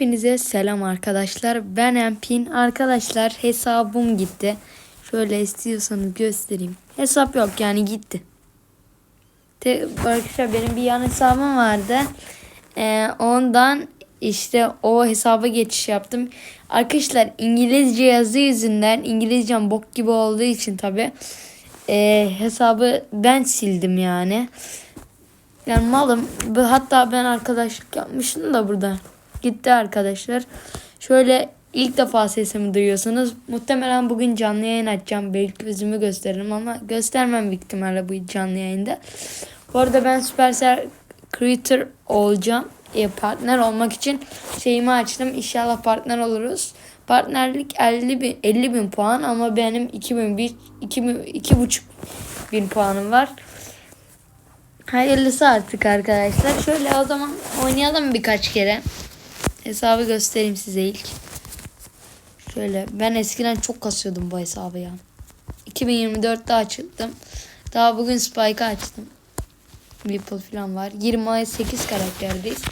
Hepinize selam arkadaşlar. Ben Empin. Arkadaşlar hesabım gitti. Şöyle istiyorsanız göstereyim. Hesap yok yani gitti. Te, arkadaşlar benim bir yan hesabım vardı. Ee, ondan işte o hesaba geçiş yaptım. Arkadaşlar İngilizce yazı yüzünden İngilizcem bok gibi olduğu için tabi hesabı ben sildim yani. Yani malım. Hatta ben arkadaşlık yapmıştım da burada. Gitti arkadaşlar. Şöyle ilk defa sesimi duyuyorsunuz. Muhtemelen bugün canlı yayın açacağım. Belki yüzümü gösteririm ama göstermem büyük ihtimalle bu canlı yayında. Bu arada ben Supercell Creator olacağım. E, partner olmak için şeyimi açtım. İnşallah partner oluruz. Partnerlik 50 bin, 50 bin puan ama benim 2000, bir, 2000, 2,5 bin puanım var. Hayırlısı artık arkadaşlar. Şöyle o zaman oynayalım birkaç kere. Hesabı göstereyim size ilk. Şöyle ben eskiden çok kasıyordum bu hesabı ya. 2024'te açtım. Daha bugün Spike'ı açtım. Ripple falan var. 28 karakterdeyiz.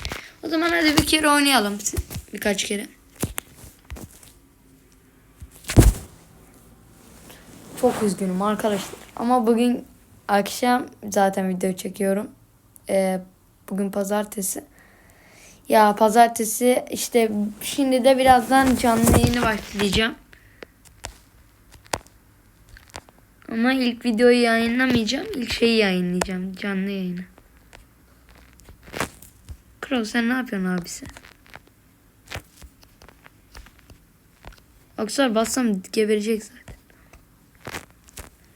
O zaman hadi bir kere oynayalım. Birkaç kere. Çok üzgünüm arkadaşlar. Ama bugün akşam zaten video çekiyorum. Ee, bugün pazartesi. Ya pazartesi işte şimdi de birazdan canlı yayını başlayacağım. Ama ilk videoyu yayınlamayacağım. İlk şeyi yayınlayacağım. Canlı yayını. Kral sen ne yapıyorsun abisi? Aksar bassam geberecek zaten.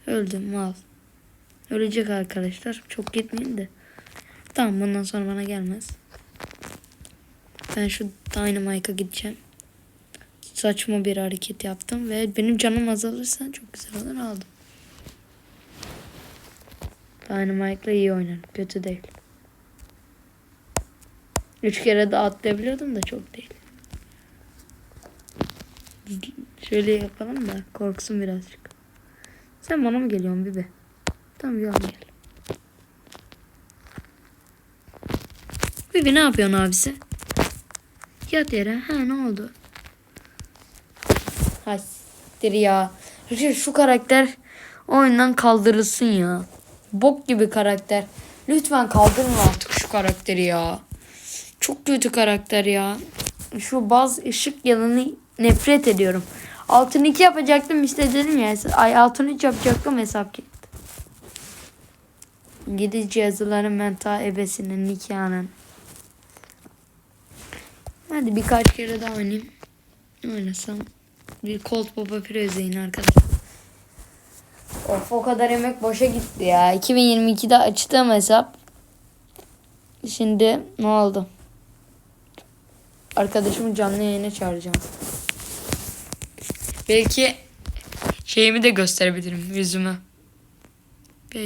Öldüm mal. Ölecek arkadaşlar. Çok gitmeyin de. Tamam bundan sonra bana gelmez. Ben şu Dynamite'a gideceğim. Saçma bir hareket yaptım ve benim canım azalırsa çok güzel olur aldım. Dynamite'la iyi oynarım. Kötü değil. Üç kere de atlayabiliyordum da çok değil. Şöyle yapalım da korksun birazcık. Sen bana mı geliyorsun Bibi? Tamam ya gel. Bibi ne yapıyorsun abisi? Yat yere. Ha ne oldu? Ha siktir ya. Şu, şu karakter oyundan kaldırılsın ya. Bok gibi karakter. Lütfen kaldırma artık şu karakteri ya. Çok kötü karakter ya. Şu baz ışık yanını nefret ediyorum. Altın 2 yapacaktım işte dedim ya. Ay altın 3 yapacaktım hesap gitti. İngilizce yazıların ben ta ebesinin nikahının. Hadi birkaç kere daha oynayayım. Oynasam. Bir Colt Baba Pro izleyin arkadaşlar. Of o kadar emek boşa gitti ya. 2022'de açtığım hesap. Şimdi ne oldu? Arkadaşımı canlı yayına çağıracağım. Belki şeyimi de gösterebilirim yüzümü.